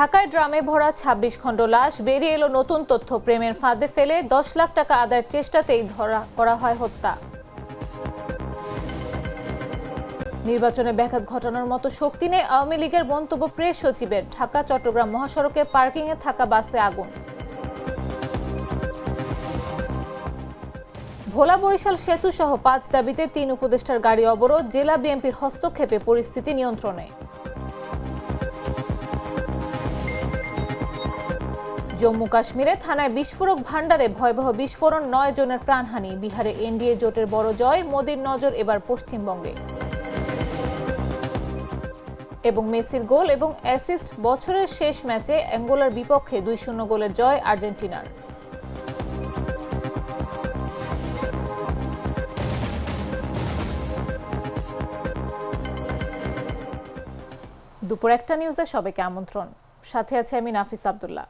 ঢাকায় ড্রামে ভরা ২৬ খণ্ড লাশ, বেরিয়ে এলো নতুন তথ্য প্রেমের ফাঁদে ফেলে দশ লাখ টাকা আদায়ের চেষ্টাতেই ধরা করা হয় হত্যা। নির্বাচনে ব্যাঘাত ঘটানোর মতো শক্তি নেই আওয়ামী লীগের মন্তব্য প্রেস সচিবের। ঢাকা, চট্টগ্রাম মহাসড়কে পার্কিংয়ে থাকা বাসে আগুন। ভোলা বরিশাল সেতু সহ পাঁচ দাবিতে তিন উপদেষ্টার গাড়ি অবরোধ, জেলা বিএনপির হস্তক্ষেপে পরিস্থিতি নিয়ন্ত্রণে। জম্মু কাশ্মীরে থানায় বিস্ফোরক ভাণ্ডারে ভয়াবহ বিস্ফোরণ, নয় জনের প্রাণহানি। বিহারে এনডিএ জোটের বড় জয়, মোদির নজর এবার পশ্চিমবঙ্গে। এবং মেসির গোল এবং অ্যাসিস্ট বছরের শেষ ম্যাচে অ্যাঙ্গোলার বিপক্ষে দুই শূন্য গোলের জয় আর্জেন্টিনার। দুপুর একটা নিউজে সবাইকে আমন্ত্রণ। সাথে আছে আমি নাফিস আব্দুল্লাহ.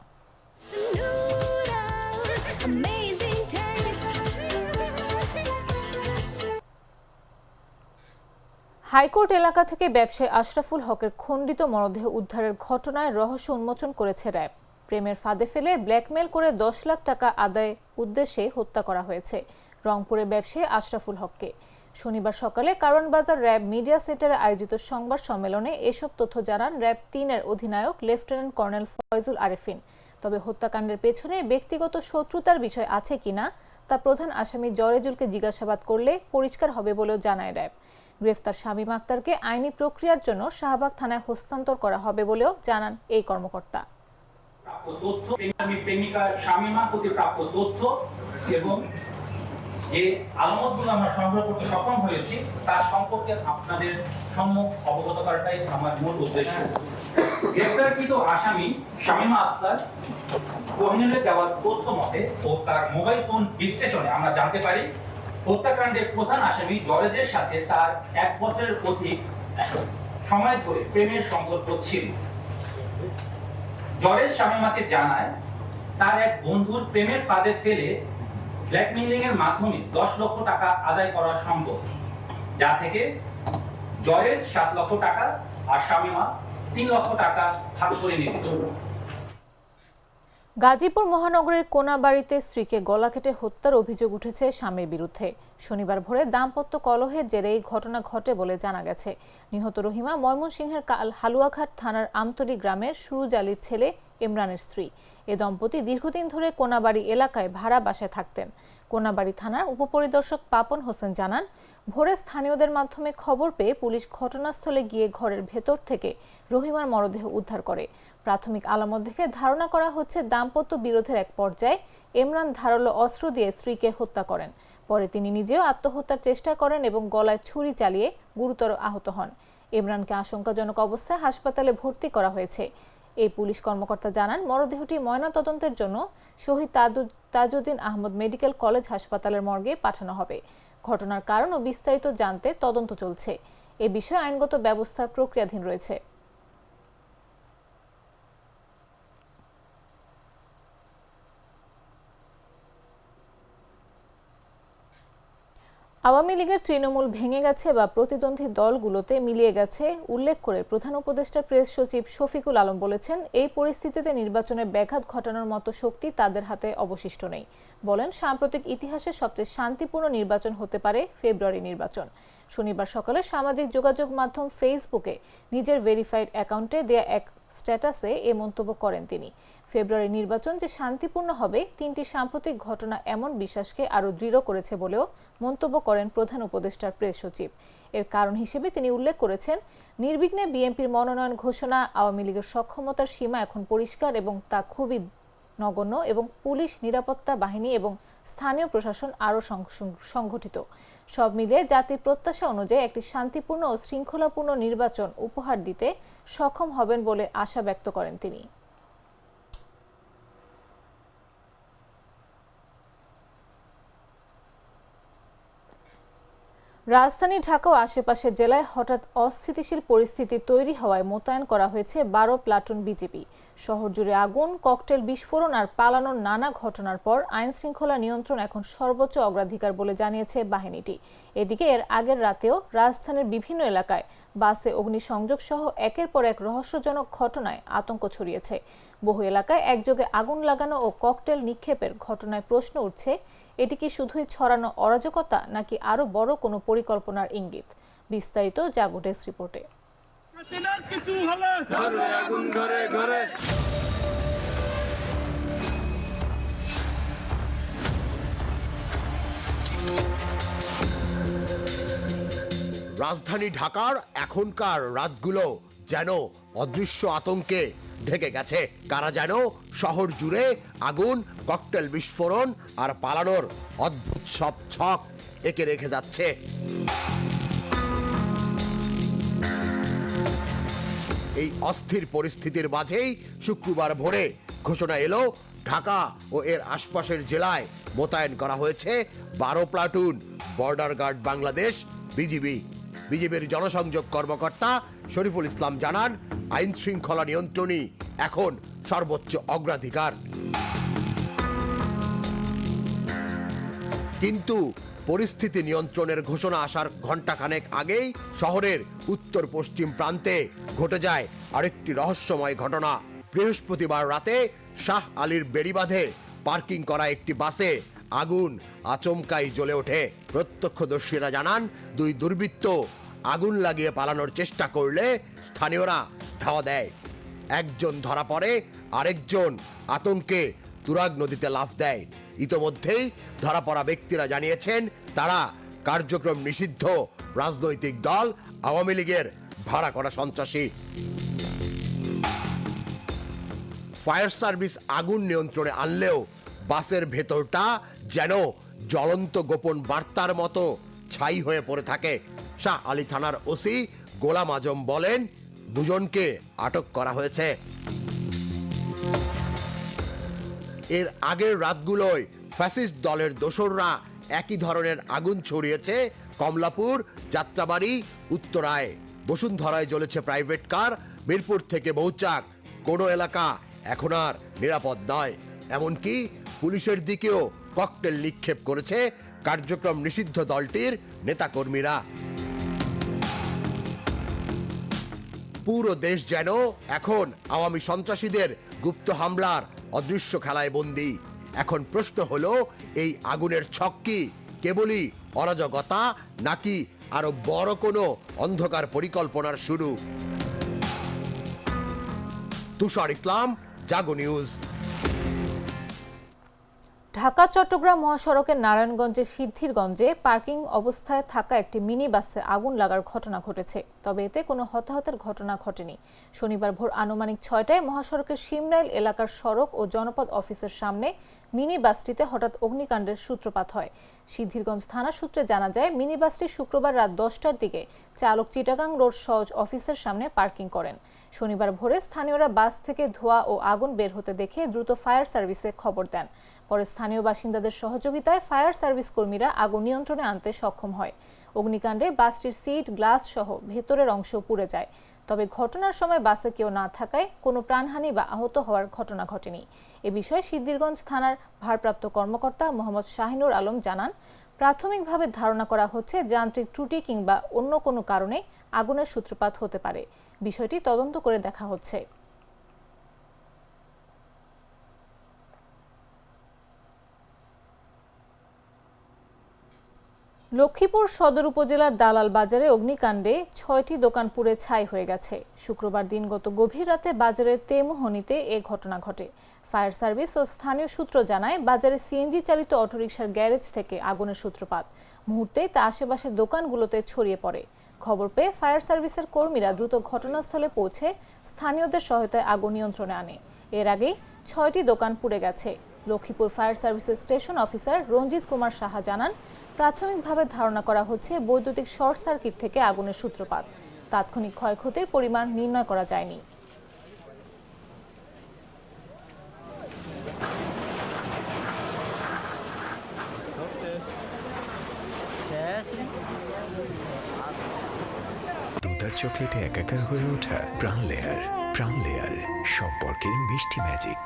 হাইকোর্ট এলাকা থেকে ব্যবসায়ী আশরাফুল হকের খণ্ডিত মরদেহ উদ্ধারের ঘটনায় রহস্য উন্মোচন করেছে র্যাব। প্রেমের ফাঁদে ফেলে ব্ল্যাকমেল করে দশ লাখ টাকা আদায় উদ্দেশ্যে হত্যা করা হয়েছে রংপুরে ব্যবসায়ী আশরাফুল হককে। শনিবার সকালে কারণ বাজার র্যাব মিডিয়া সেন্টারে আয়োজিত সংবাদ সম্মেলনে এসব তথ্য জানান র্যাব তিনের অধিনায়ক লেফটেন্যান্ট কর্নেল ফয়জুল আরেফিন। তবে হত্যাকাণ্ডের পেছনে ব্যক্তিগত শত্রুতার বিষয় আছে কিনা, তা প্রধান আসামি জরেজুলকে জিজ্ঞাসাবাদ করলে পরিষ্কার হবে বলেও জানায় র্যাব। গ্রেফতার শামীম আক্তারকে আইনি প্রক্রিয়ার জন্য শাহবাগ থানায় হস্তান্তর করা হবে বলেও জানান এই কর্মকর্তা। প্রাপ্ত তথ্য প্রেমিকা, শামীমা প্রতি প্রাপ্ত তথ্য এবং যে আলামতগুলো আমরা সংগ্রহ করতে সক্ষম হয়েছি, তার সম্পর্কে আপনাদের সম্মুখ অবগত করাটাই আমার মূল উদ্দেশ্য। গ্রেপ্তারকৃত আসামি শামীমা আক্তার কোহিনুরের দেওয়ার তথ্য মতে ও তার মোবাইল ফোন বিশ্লেষণে আমরা জানতে পারি, হত্যাকাণ্ডের প্রধান আসামি জরেজের সাথে তার এক বছরের অধিক সময় ধরে প্রেমের সম্পর্ক ছিল। জরের শামিমাকে জানায়, তার এক বন্ধুর প্রেমের ফাঁদে ফেলে ব্ল্যাকমেইলিং এর মাধ্যমে দশ লক্ষ টাকা আদায় করা সম্ভব। যা থেকে জয়ের সাত লক্ষ টাকা আর শামিমা তিন লক্ষ টাকা ভাগ করে নিত গাজীপুর মহানগরের কোনাবাড়িতে স্ত্রীকে গলা কেটে হত্যার অভিযোগ উঠেছে স্বামীর বিরুদ্ধে। শনিবার ভোরে দাম্পত্য কলহের জেরে এই ঘটনা ঘটে বলে জানা গেছে। নিহত রহিমা ময়মনসিংহের কাল হালুয়াঘাট থানার আমতলী গ্রামের সুরুজ আলীর ছেলে ইমরানের স্ত্রী। এ দম্পতি দীর্ঘদিন ধরে কোনাবাড়ি এলাকায় ভাড়া বাসায় থাকতেন। কোনাবাড়ি থানার উপপরিদর্শক পাপন হোসেন জানান, ভোরে স্থানীয়দের মাধ্যমে খবর পেয়ে পুলিশ ঘটনাস্থলে গিয়ে ঘরের ভেতর থেকে রহিমার মরদেহ উদ্ধার করে। প্রাথমিক আলামত দেখে ধারণা করা হচ্ছে, দাম্পত্য বিরোধের এক পর্যায়ে ইমরান ধারালো অস্ত্র দিয়ে স্ত্রীকে হত্যা করেন। পরে তিনি নিজেও আত্মহত্যার চেষ্টা করেন এবং গলায় ছুরি চালিয়ে গুরুতর আহত হন। ইমরানকে আশঙ্কাজনক অবস্থায় হাসপাতালে ভর্তি করা হয়েছে। এই পুলিশ কর্মকর্তা জানান, মরদেহটি ময়নাতদন্তের জন্য শহীদ তাজউদ্দিন আহমদ মেডিকেল কলেজ হাসপাতালের মর্গে পাঠানো হবে। ঘটনার কারণ ও বিস্তারিত জানতে তদন্ত চলছে। এ বিষয়ে আইনগত ব্যবস্থা প্রক্রিয়াধীন রয়েছে। আওয়ামী লীগের তৃণমূল ভেঙে গেছে বা প্রতিদ্বন্দ্বী দলগুলোতে মিলিয়ে গেছে উল্লেখ করে প্রধান উপদেষ্টা প্রেস সচিব শফিকুল আলম বলেছেন, এই পরিস্থিতিতে নির্বাচনে ব্যাঘাত ঘটানোর মতো শক্তি তাদের হাতে অবশিষ্ট নেই। বলেন, সাম্প্রতিক ইতিহাসে সবচেয়ে শান্তিপূর্ণ নির্বাচন হতে পারে ফেব্রুয়ারি নির্বাচন। শনিবার সকালে সামাজিক যোগাযোগ মাধ্যম ফেসবুকে নিজের ভেরিফাইড অ্যাকাউন্টে দেয়া এক স্ট্যাটাসে এ মন্তব্য করেন তিনি। ফেব্রুয়ারি নির্বাচন যে শান্তিপূর্ণ হবে, তিনটি সাম্প্রতিক ঘটনা এমন বিশ্বাসকে আরও দৃঢ় করেছে বলেও মন্তব্য করেন প্রধান উপদেষ্টার প্রেস সচিব। এর কারণ হিসেবে তিনি উল্লেখ করেছেন, নির্বিঘ্নে বিএনপির মনোনয়ন ঘোষণা আওয়ামী লীগের সক্ষমতার সীমা এখন পরিষ্কার এবং তা খুবই নগণ্য এবং পুলিশ নিরাপত্তা বাহিনী এবং স্থানীয় প্রশাসন আরও সংগঠিত। সব মিলিয়ে জাতির প্রত্যাশা অনুযায়ী একটি শান্তিপূর্ণ ও শৃঙ্খলাপূর্ণ নির্বাচন উপহার দিতে সক্ষম হবেন বলে আশা ব্যক্ত করেন তিনি। রাজধানী ঢাকা ও আশেপাশের জেলায় হঠাৎ অস্থিতিশীল পরিস্থিতি তৈরি হওয়ায় মোতায়েন করা হয়েছে বারো প্লাটুন বিজেপি শহর জুড়ে আগুন, ককটেল বিস্ফোরণ আর পালানোর নানা ঘটনার পর আইন শৃঙ্খলা নিয়ন্ত্রণ এখন সর্বোচ্চ অগ্রাধিকার বলে জানিয়েছে বাহিনীটি। এদিকে এর আগের রাতেও রাজধানীর বিভিন্ন এলাকায় বাসে অগ্নিসংযোগ সহ একের পর এক রহস্যজনক ঘটনায় আতঙ্ক ছড়িয়েছে। বহু এলাকায় একযোগে আগুন লাগানো ও ককটেল নিক্ষেপের ঘটনায় প্রশ্ন উঠছে, এটি কি শুধুই ছড়ানো অরাজকতা নাকি আরও বড় কোনো পরিকল্পনার ইঙ্গিত? বিস্তারিত জাগো ডেস্ক রিপোর্টে। রাজধানী ঢাকার এখনকার রাতগুলো যেন অদৃশ্য আতঙ্কে ঢেকে গেছে। কারা যেন শহর জুড়ে আগুন, ককটেল বিস্ফোরণ আর পালানোর অদ্ভুত সব ছক এঁকে রেখে যাচ্ছে। এই অস্থির পরিস্থিতির মাঝেই শুক্রবার ভোরে ঘোষণা এলো, ঢাকা ও এর আশপাশের জেলায় মোতায়েন করা হয়েছে বারো platoon border guard Bangladesh, BGB. বিজিবির জনসংযোগ কর্মকর্তা শরীফুল ইসলাম জানান আইন শৃঙ্খলা নিয়ন্ত্রণই এখন সর্বোচ্চ অগ্রাধিকার। কিন্তু পরিস্থিতি নিয়ন্ত্রণের ঘোষণা আসার ঘণ্টাখানেক আগেই শহরের উত্তর পশ্চিম প্রান্তে ঘটে যায় আরেকটি রহস্যময় ঘটনা। বৃহস্পতিবার রাতে শাহ আলীর বেড়িবাঁধে পার্কিং করা একটি বাসে আগুন আচমকাই জ্বলে ওঠে। প্রত্যক্ষদর্শীরা জানান, দুই দুর্বৃত্ত আগুন লাগিয়ে পালানোর চেষ্টা করলে স্থানীয়রা ধাওয়া দেয়। একজন ধরা পড়ে, আরেকজন আতঙ্কে তুরাগ নদীতে লাফ দেয়। ইতোমধ্যেই ধরা পড়া ব্যক্তিরা জানিয়েছেন, তারা কার্যক্রম নিষিদ্ধ। রাজনৈতিক দল আওয়ামী লীগের ভাড়া করা সন্ত্রাসী। ফায়ার সার্ভিস আগুন নিয়ন্ত্রণে আনলেও বাসের ভেতরটা যেন জ্বলন্ত গোপন বার্তার মতো ছাই হয়ে পড়ে থাকে। শাহ আলী থানার ওসি গোলাম আজম বলেন, দুজনকে আটক করা হয়েছে। এর আগের রাতগুলোয় ফ্যাসিস্ট দলের দোসররা একই ধরনের আগুন ছড়িয়েছে কমলাপুর, যাত্রাবাড়ি, উত্তরায়। বসুন্ধরায় জ্বলেছে প্রাইভেট কার, মিরপুর থেকে মৌচাক। কোনো এলাকা এখন আর নিরাপদ নয়। এমনকি পুলিশের দিকেও ককটেল নিক্ষেপ করেছে কার্যক্রম নিষিদ্ধ দলটির নেতাকর্মীরা। পুরো দেশ যেন এখন আওয়ামী সন্ত্রাসীদের গুপ্ত হামলার অদৃশ্য খেলায় বন্দি। এখন প্রশ্ন হল, এই আগুনের ছক কি? কেবলই অরাজকতা নাকি আরও বড় কোনো অন্ধকার পরিকল্পনার শুরু? তুষার ইসলাম, জাগো নিউজ। ঢাকা, চট্টগ্রাম মহাসড়কের নারায়ণগঞ্জের সিদ্ধিরগঞ্জে পার্কিং অবস্থায় থাকা একটি মিনি বাসে আগুন লাগার ঘটনা ঘটেছে। তবে এতে কোনো হতাহতের ঘটনা ঘটেনি। শনিবার ভোর আনুমানিক ছয়টায় মহাসড়কের সিমরাইল এলাকার সড়ক ও জনপদ অফিসের সামনে মিনি বাসটিতে হঠাৎ অগ্নিকাণ্ডের সূত্রপাত হয়। সিদ্ধিরগঞ্জ থানা সূত্রে জানা যায় মিনি বাসটি শুক্রবার রাত দশটার দিকে চালক চিটাগাং রোড সহজ অফিসের সামনে পার্কিং করেন। শনিবার ভোরে স্থানীয়রা বাস থেকে ধোঁয়া ও আগুন বের হতে দেখে দ্রুত ফায়ার সার্ভিসে খবর দেন। পরে স্থানীয় বাসিন্দাদের সহযোগিতায় ফায়ার সার্ভিস কর্মীরা আগুন নিয়ন্ত্রণে আনতে সক্ষম হয়। অগ্নিকাণ্ডে বাসটির সিট, গ্লাস সহ ভেতরের অংশ পুড়ে যায়। তবে ঘটনার সময় বাসে কেউ না থাকায় কোনো প্রাণহানি বা আহত হওয়ার ঘটনা ঘটেনি। এ বিষয়ে সিদ্দিরগঞ্জ থানার ভারপ্রাপ্ত কর্মকর্তা মোহাম্মদ শাহিনুর আলম জানান, প্রাথমিকভাবে ধারণা করা হচ্ছে যান্ত্রিক ত্রুটি কিংবা অন্য কোনো কারণে আগুনের সূত্রপাত হতে পারে। বিষয়টি তদন্ত করে দেখা হচ্ছে। লক্ষ্মীপুর সদর উপজেলার দালাল বাজারে অগ্নিকাণ্ডে ছয়টি দোকান পুড়ে ছাই হয়ে গেছে। শুক্রবার দিনগত গভীর রাতে বাজারের তেমুহনিতে এ ঘটনা ঘটে। ফায়ার সার্ভিস ও স্থানীয় সূত্র জানায়, বাজারে সিএনজি চালিত অটোরিকশার গ্যারেজ থেকে আগুনের সূত্রপাত। মুহূর্তেই তা আশেপাশের দোকানগুলোতে ছড়িয়ে পড়ে। খবর পেয়ে ফায়ার সার্ভিসের কর্মীরা দ্রুত ঘটনাস্থলে পৌঁছে স্থানীয়দের সহায়তায় আগুন নিয়ন্ত্রণে আনে। এর আগেই ছয়টি দোকান পুড়ে গেছে। লক্ষ্মীপুর ফায়ার সার্ভিসের স্টেশন অফিসার রঞ্জিত কুমার সাহা জানান প্রাথমিকভাবে ধারণা করা হচ্ছে বৈদ্যুতিক শর্ট সার্কিট থেকে আগুনের সূত্রপাত। তাৎক্ষণিক ক্ষয়ক্ষতির পরিমাণ নির্ণয় করা যায়নি। জর্দার চকলেটে একাকার হয়ে ওঠা প্রাণ লেয়ার প্রাণ লেয়ার, সম্পর্কের মিষ্টি ম্যাজিক।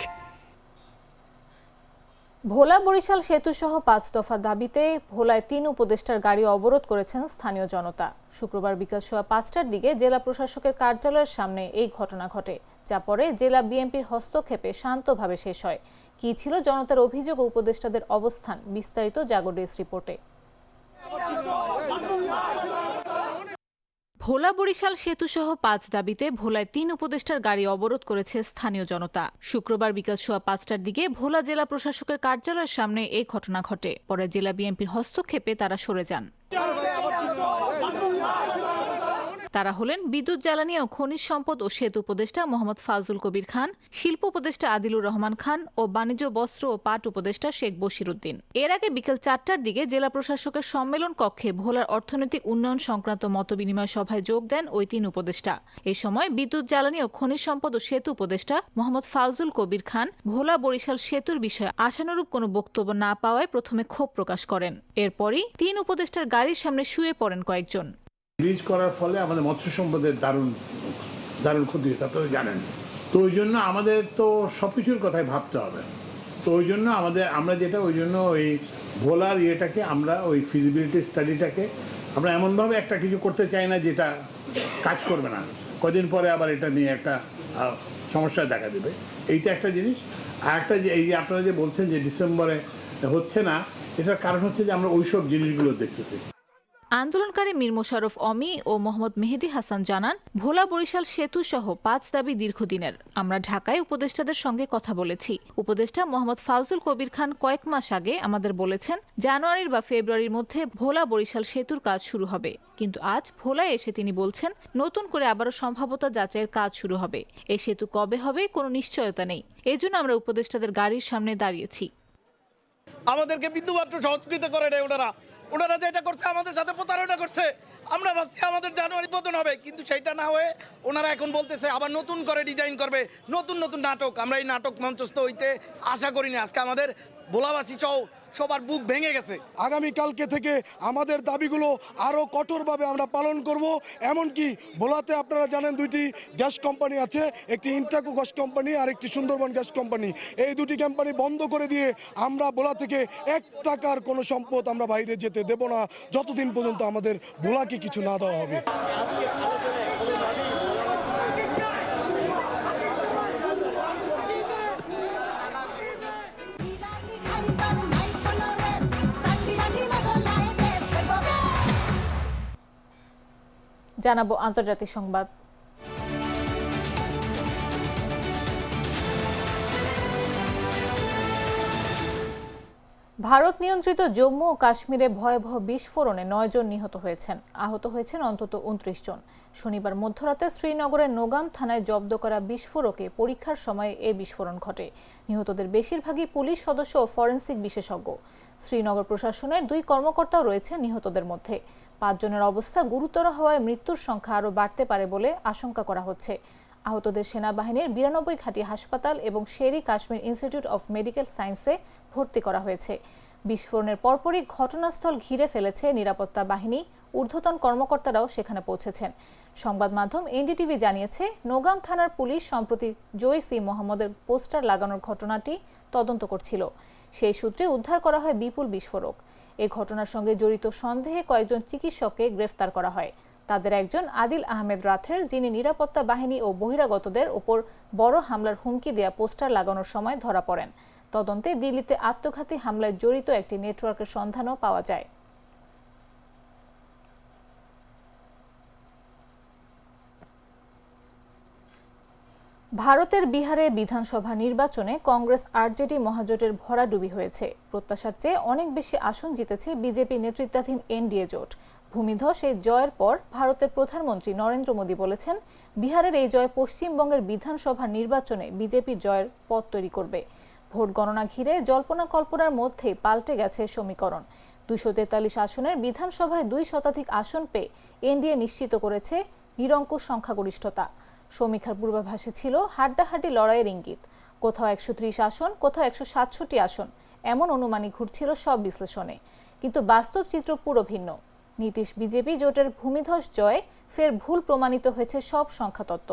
ভোলা বরিশাল সেতু সহ পাঁচ দফা দাবিতে ভোলায় তিন উপদেষ্টার গাড়ি অবরোধ করেছেন স্থানীয় জনতা। শুক্রবার বিকাল সোয়া পাঁচটার দিকে জেলা প্রশাসকের কার্যালয়ের সামনে এই ঘটনা ঘটে, যা পরে জেলা বিএনপির হস্তক্ষেপে শান্তভাবে শেষ হয়। কি ছিল জনতার অভিযোগ উপদেষ্টাদের অবস্থান বিস্তারিত জাগো রিপোর্টে। ভোলা বরিশাল সেতু সহ পাঁচ দাবিতে ভোলায় তিন উপদেষ্টার গাড়ি অবরোধ করেছে স্থানীয় জনতা। শুক্রবার বিকাল সোয়া পাঁচটার দিকে ভোলা জেলা প্রশাসকের কার্যালয়ের সামনে এই ঘটনা ঘটে। পরে জেলা বিএনপির হস্তক্ষেপে তারা সরে যান। তারা হলেন বিদ্যুৎ জ্বালানি ও খনিজ সম্পদ ও সেতু উপদেষ্টা মোহাম্মদ ফাজুল কবির খান, শিল্প উপদেষ্টা আদিলুর রহমান খান ও বাণিজ্য, বস্ত্র ও পাট উপদেষ্টা শেখ বশিরুদ্দিন। এর আগে বিকেল চারটার দিকে জেলা প্রশাসকের সম্মেলন কক্ষে ভোলার অর্থনৈতিক উন্নয়ন সংক্রান্ত মতবিনিময় সভায় যোগ দেন ওই তিন উপদেষ্টা। এ সময় বিদ্যুৎ জ্বালানি ও খনিজ সম্পদ ও সেতু উপদেষ্টা মোহাম্মদ ফাজুল কবির খান ভোলা বরিশাল সেতুর বিষয়ে আশানুরূপ কোনো বক্তব্য না পাওয়ায় প্রথমে ক্ষোভ প্রকাশ করেন। এরপরই তিন উপদেষ্টার গাড়ির সামনে শুয়ে পড়েন কয়েকজন। ব্রিজ করার ফলে আমাদের মৎস্য সম্পদের দারুণ দারুণ ক্ষতি হয়েছে, আপনারা জানেন। তো ওই জন্য আমাদের তো সব কিছুর কথাই ভাবতে হবে। তো ওই জন্য আমাদের, আমরা যেটা ওই জন্য ওই ভোলার ইয়েটাকে, আমরা ওই ফিজিবিলিটি স্টাডিটাকে আমরা এমনভাবে একটা কিছু করতে চাই না যেটা কাজ করবে না। কদিন পরে আবার এটা নিয়ে একটা সমস্যা দেখা দেবে। এইটা একটা জিনিস। আর একটা যে, এই যে আপনারা যে বলছেন যে ডিসেম্বরে হচ্ছে না, এটার কারণ হচ্ছে যে আমরা ওইসব জিনিসগুলো দেখতেছি। আন্দোলনকারী মীর মোশাররফ অমি ও মোহাম্মদ মেহেদি হাসান জানান, ভোলা বরিশাল সেতু সহ পাঁচ দাবি দীর্ঘদিনের। আমরা ঢাকায় উপদেষ্টাদের সঙ্গে কথা বলেছি। উপদেষ্টা মোহাম্মদ ফাউজুল কবির খান কয়েক মাস আগে আমাদের বলেছেন, জানুয়ারির বা ফেব্রুয়ারির মধ্যে ভোলা বরিশাল সেতুর কাজ শুরু হবে। কিন্তু আজ ভোলায় এসে তিনি বলছেন, নতুন করে আবারও সম্ভাবতা যাচাইয়ের কাজ শুরু হবে। এই সেতু কবে হবে কোনো নিশ্চয়তা নেই। এজন্য আমরা উপদেষ্টাদের গাড়ির সামনে দাঁড়িয়েছি। আমাদেরকে বিন্দুমাত্র সহযোগিতা করে নেয় ওনারা। ওনারা যেটা করছে, আমাদের সাথে প্রতারণা করছে। আমরা ভাবছি আমাদের জানুয়ারি পতন হবে, কিন্তু সেটা না হয়ে ওনারা এখন বলতেছে, আবার নতুন করে ডিজাইন করবে, নতুন নতুন নাটক। আমরা এই নাটক মঞ্চস্থ হইতে আশা করিনি আজকে আমাদের ভোলাবাসী চৌ সবার বুক ভেঙে গেছে। আগামীকালকে থেকে আমাদের দাবিগুলো আরও কঠোরভাবে আমরা পালন করব। এমনকি ভোলাতে আপনারা জানেন দুইটি গ্যাস কোম্পানি আছে, একটি ইন্টাকো গ্যাস কোম্পানি আর একটি সুন্দরবন গ্যাস কোম্পানি। এই দুটি কোম্পানি বন্ধ করে দিয়ে আমরা ভোলা থেকে এক টাকার কোনো সম্পদ আমরা বাইরে যেতে দেব না। যতদিন পর্যন্ত আমাদের ভোলাকে কিছু না দেওয়া হবে। জানাব আন্তর্জাতিক সংবাদ। ভারত নিয়ন্ত্রিত জম্মু ও কাশ্মীরে ভয়াবহ বিস্ফোরণে নয় জন নিহত হয়েছেন। আহত হয়েছেন অন্তত উনত্রিশ জন। শনিবার মধ্যরাতে শ্রীনগরের নোগাম থানায় জব্দ করা বিস্ফোরকে পরীক্ষার সময় এ বিস্ফোরণ ঘটে। নিহতদের বেশিরভাগই পুলিশ সদস্য ও ফরেনসিক বিশেষজ্ঞ। শ্রীনগর প্রশাসনের দুই কর্মকর্তাও রয়েছে নিহতদের মধ্যে। পাঁচজনের অবস্থা গুরুতর হওয়ায় মৃত্যুর সংখ্যা আরও বাড়তে পারে বলে আশঙ্কা করা হচ্ছে। আহতদের সেনাবাহিনীর বিরানব্বই ঘাঁটি হাসপাতাল এবং Sheri Kashmir institute of medical সায়েন্সে ভর্তি করা হয়েছে। বিস্ফোরণের পরপরই ঘটনাস্থল ঘিরে ফেলেছে নিরাপত্তা বাহিনী, ঊর্ধ্বতন কর্মকর্তারাও সেখানে পৌঁছেছেন। সংবাদ মাধ্যম এনডিটিভি জানিয়েছে নোগাম থানার পুলিশ সম্প্রতি জয়সি মোহাম্মদের পোস্টার লাগানোর ঘটনাটি তদন্ত করছিল। সেই সূত্রে উদ্ধার করা হয় বিপুল বিস্ফোরক। এ ঘটনার সঙ্গে জড়িত সন্দেহে কয়েকজন চিকিৎসককে গ্রেফতার করা হয়। তাদের একজন আদিল আহমেদ রাথের, যিনি নিরাপত্তা বাহিনী ও বহিরাগতদের ওপর বড় হামলার হুমকি দেয়া পোস্টার লাগানোর সময় ধরা পড়েন। তদন্তে দিল্লিতে আত্মঘাতী হামলায় জড়িত একটি নেটওয়ার্কের সন্ধানও পাওয়া যায়। ভারতের বিহারে বিধানসভা নির্বাচনে কংগ্রেস আরজেডি মহাজোটের ভরাডুবি হয়েছে। প্রত্যাশার চেয়ে অনেক বেশি আসন জিতেছে বিজেপি নেতৃত্বাধীন এনডিএ জোট। ভূমিধস এই জয়ের পর ভারতের প্রধানমন্ত্রী নরেন্দ্র মোদী বলেছেন, বিহারের এই জয় পশ্চিমবঙ্গের বিধানসভা নির্বাচনে বিজেপির জয়ের পথ তৈরি করবে। ভোট গণনা ঘিরে জল্পনা কল্পনার মধ্যে পাল্টে গেছে সমীকরণ। দুশো তেতাল্লিশ আসনের বিধানসভায় দুই শতাধিক আসন পেয়ে এনডিএ নিশ্চিত করেছে নিরঙ্কুশ সংখ্যাগরিষ্ঠতা। সমীক্ষার পূর্বাভাসে ছিল হাড্ডাহাড্ডি লড়াইয়ের ইঙ্গিত। কোথাও একশো ত্রিশ আসন, কোথাও একশো সাতষট্টি আসন, এমন অনুমানই ঘুরছিল সব বিশ্লেষণে। কিন্তু বাস্তব চিত্র পুরো ভিন্ন। নীতিশ বিজেপি জোটের ভূমিধস জয়ে ফের ভুল প্রমাণিত হয়েছে সব সংখ্যা তত্ত্ব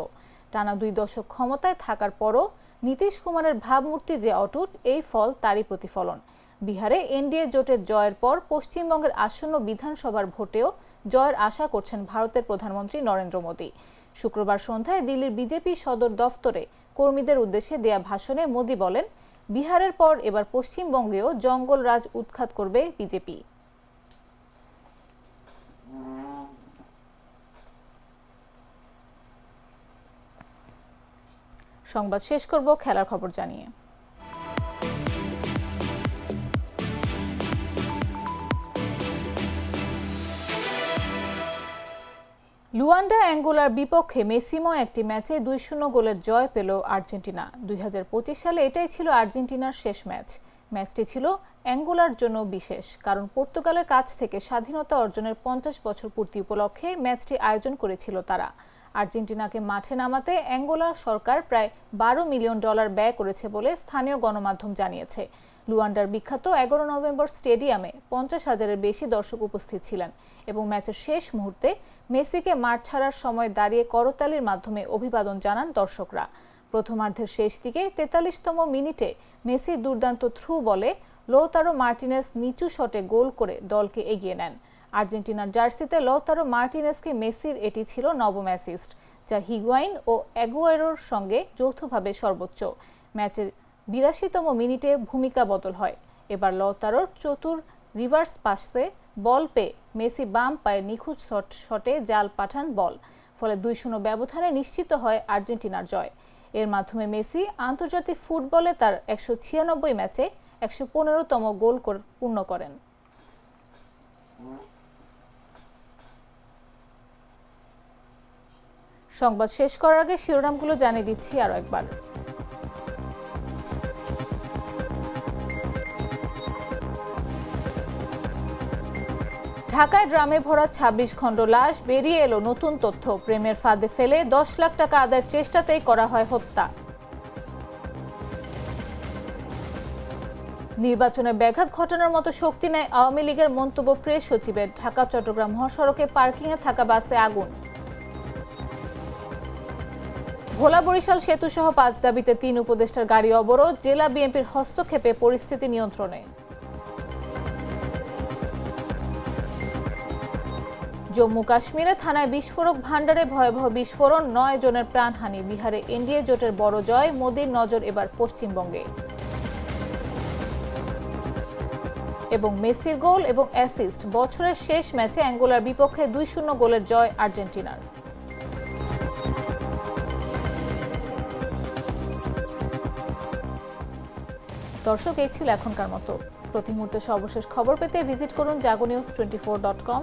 টানা দুই দশক ক্ষমতায় থাকার পরও নীতিশ কুমারের ভাবমূর্তি যে অটুট, এই ফল তারই প্রতিফলন। বিহারে এনডিএ জোটের জয়ের পর পশ্চিমবঙ্গের আসন্ন বিধানসভার ভোটেও জয়ের আশা করছেন ভারতের প্রধানমন্ত্রী নরেন্দ্র মোদী। শুক্রবার সন্ধ্যায় দিল্লির বিজেপি সদর দফতরে কর্মীদের উদ্দেশ্যে দেয়া ভাষণে মোদী বলেন, বিহারের পর এবার পশ্চিমবঙ্গেও জঙ্গল রাজ উৎখাত করবে বিজেপি। সংবাদ শেষ করব, খেলার খবর জানিয়ে। লুয়ান্ডা অ্যাঙ্গোলার বিপক্ষে মেসিময় একটি ম্যাচে দুই শূন্য গোলের জয় পেল আর্জেন্টিনা। দুই হাজার পঁচিশ সালে এটাই ছিল আর্জেন্টিনার শেষ ম্যাচ। ম্যাচটি ছিল অ্যাঙ্গোলার জন্য বিশেষ, কারণ পর্তুগালের কাছ থেকে স্বাধীনতা অর্জনের পঞ্চাশ বছর পূর্তি উপলক্ষে ম্যাচটি আয়োজন করেছিল তারা। আর্জেন্টিনাকে মাঠে নামাতে অ্যাঙ্গোলা সরকার প্রায় বারো মিলিয়ন ডলার ব্যয় করেছে বলে স্থানীয় গণমাধ্যম জানিয়েছে। লুয়ান্ডার বিখ্যাত এগারো নভেম্বর স্টেডিয়ামে পঞ্চাশ হাজারের বেশি দর্শক উপস্থিত ছিলেন এবং ম্যাচের শেষ মুহূর্তে মেসিকে মাঠ ছাড়ার সময় দাঁড়িয়ে করতালির মাধ্যমে অভিবাদন জানান দর্শকরা। প্রথমার্ধের শেষ দিকে তেতাল্লিশতম মিনিটে মেসির দুর্দান্ত থ্রু বলে লৌতারো মার্টিনেস নিচু শটে গোল করে দলকে এগিয়ে নেন। আর্জেন্টিনার জার্সিতে লৌতারো মার্টিনেসকে মেসির এটি ছিল নবম অ্যাসিস্ট, যা হিগুয়াইন ও অ্যাগুয়েরোর সঙ্গে যৌথভাবে সর্বোচ্চ। ম্যাচের বিরাশিতম মিনিটে ভূমিকা বদল হয়। এবার লতারোর চতুর রিভার্স পাশে বল পেয়ে মেসি বাম পায়ের নিখুঁত শট জাল পাঠান বল, ফলে দুই শূন্য ব্যবধানে নিশ্চিত হয় আর্জেন্টিনার জয়। এর মাধ্যমে মেসি আন্তর্জাতিক ফুটবলে তার একশো ছিয়ানব্বই ম্যাচে একশো পনেরোতম গোল পূর্ণ করেন। সংবাদ শেষ করার আগে শিরোনামগুলো জানিয়ে দিচ্ছি আরও একবার। ঢাকায় ড্রামে ভরা ২৬ খণ্ড লাশ, বেরিয়ে এলো নতুন তথ্য। প্রেমের ফাঁদে ফেলে দশ লাখ টাকা আদায়ের চেষ্টাতেই করা হয় হত্যা। নির্বাচনে ব্যাঘাত ঘটানোর মতো শক্তি নেয় আওয়ামী লীগের মন্তব্য প্রেস সচিবের। ঢাকা, চট্টগ্রাম মহাসড়কে পার্কিংয়ে থাকা বাসে আগুন। ভোলা বরিশাল সেতু সহ পাঁচ দাবিতে তিন উপদেষ্টার গাড়ি অবরোধ। জেলা বিএনপির হস্তক্ষেপে পরিস্থিতি নিয়ন্ত্রণে। জম্মু কাশ্মীরে থানায় বিস্ফোরক ভাণ্ডারে ভয়াবহ বিস্ফোরণ, নয় জনের প্রাণহানি। বিহারে এনডিএ জোটের বড় জয়, মোদীর নজর এবার পশ্চিমবঙ্গে। এবং মেসির গোল এবং অ্যাসিস্ট বছরের শেষ ম্যাচে অ্যাঙ্গোলার বিপক্ষে দুই শূন্য গোলের জয় আর্জেন্টিনার। দর্শক, এই ছিল এখনকার মতো। প্রতি মুহূর্তে সর্বশেষ খবর পেতে ভিজিট করুন Jago news twenty four dot com.